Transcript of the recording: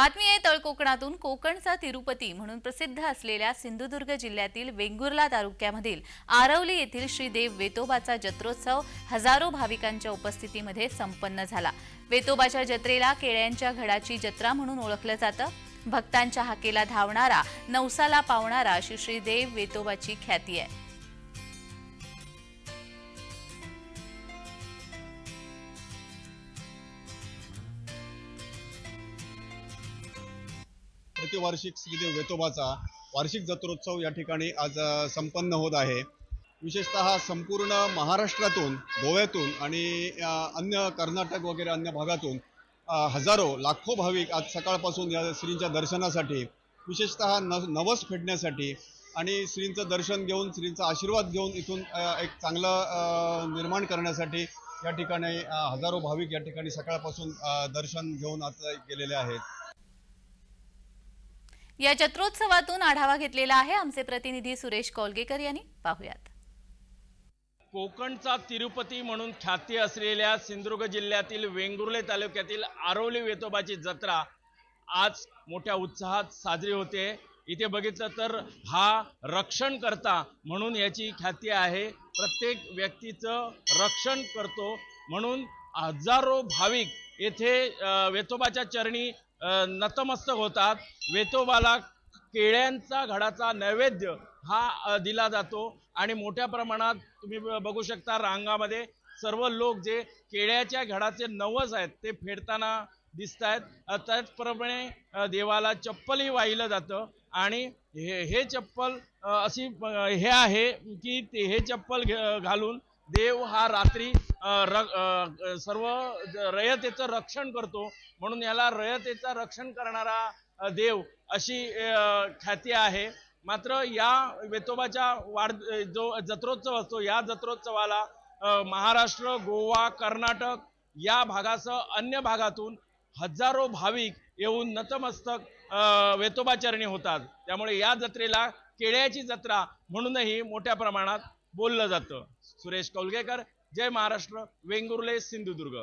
बातमी आहे तळ कोकणातून कोकणचा तिरुपती म्हणून प्रसिद्ध असलेल्या सिंधुदुर्ग जिल्ह्यातील वेंगुर्ला तालुक्यामधील आरवली येथील श्रीदेव वेतोबाचा जत्रोत्सव हजारो भाविकांच्या उपस्थितीमध्ये संपन्न झाला. वेतोबाच्या जत्रेला केळ्यांच्या घडाची जत्रा म्हणून ओळखलं जातं. भक्तांच्या हाकेला धावणारा नवसाला पावणारा अशी श्रीदेव वेतोबाची ख्याती आहे. प्रतिवार्षिक श्रीदेव वेतोबाचा वार्षिक जत्रोत्सव या ठिकाणी आज संपन्न होत आहे. विशेषतः संपूर्ण महाराष्ट्रातून गोव्यातून आणि अन्य कर्नाटक वगैरे अन्य भागातून हजारो लाखो भाविक आज सकाळपासून या श्रींच्या दर्शनासाठी विशेषतः न नवस फेडण्यासाठी आणि श्रींचं दर्शन घेऊन श्रींचा आशीर्वाद घेऊन इथून एक चांगलं निर्माण करण्यासाठी या ठिकाणी हजारो भाविक या ठिकाणी सकाळपासून दर्शन घेऊन आता गेलेले आहेत. या जत्रोत्सवातून आढावा घेतलेला आहे आमचे प्रतिनिधी सुरेश कौलगेकर यांनी. पाहूयात. कोकणचा तिरुपती म्हणून ख्याती असलेल्या सिंधुदुर्ग जिल्ह्यातील वेंगुर्ले तालुक्यातील आरोली वेतोबाची जत्रा आज मोठ्या उत्साहात साजरी होते. इथे बघितलं तर हा रक्षण करता म्हणून याची ख्याती आहे. प्रत्येक व्यक्तीचं रक्षण करतो म्हणून हजारो भाविक येथे वेतोबाच्या चरणी नतमस्तक होतात. वेतोबाला केळ्यांचा घडाचा नैवेद्य हा दिला जातो. आणि मोठ्या प्रमाणात तुम्ही ब- बघू शकता रांगामध्ये सर्व लोक जे केळ्याच्या घडाचे नवस आहेत ते फेडताना दिसत आहेत त्याचप्रमाणे देवाला चप्पलही वाहिलं जातं. आणि हे हे चप्पल अशी हे आहे की ते हे चप्पल घालून देव हा रात्री र सर्व रयतेचं रक्षण करतो. म्हणून याला रयतेचं रक्षण करणारा देव अशी ख्याती आहे. मात्र या वेतोबाच्या वाढ जो जत्रोत्सव असतो या जत्रोत्सवाला महाराष्ट्र गोवा कर्नाटक या भागासह अन्य भागातून हजारो भाविक येऊन नतमस्तक वेतोबाचरणी होतात. त्यामुळे या जत्रेला केळ्याची जत्रा म्हणूनही मोठ्या प्रमाणात बोललं जातं. सुरेश कौलगेकर जय महाराष्ट्र वेंगुर्ले सिंधुदुर्ग.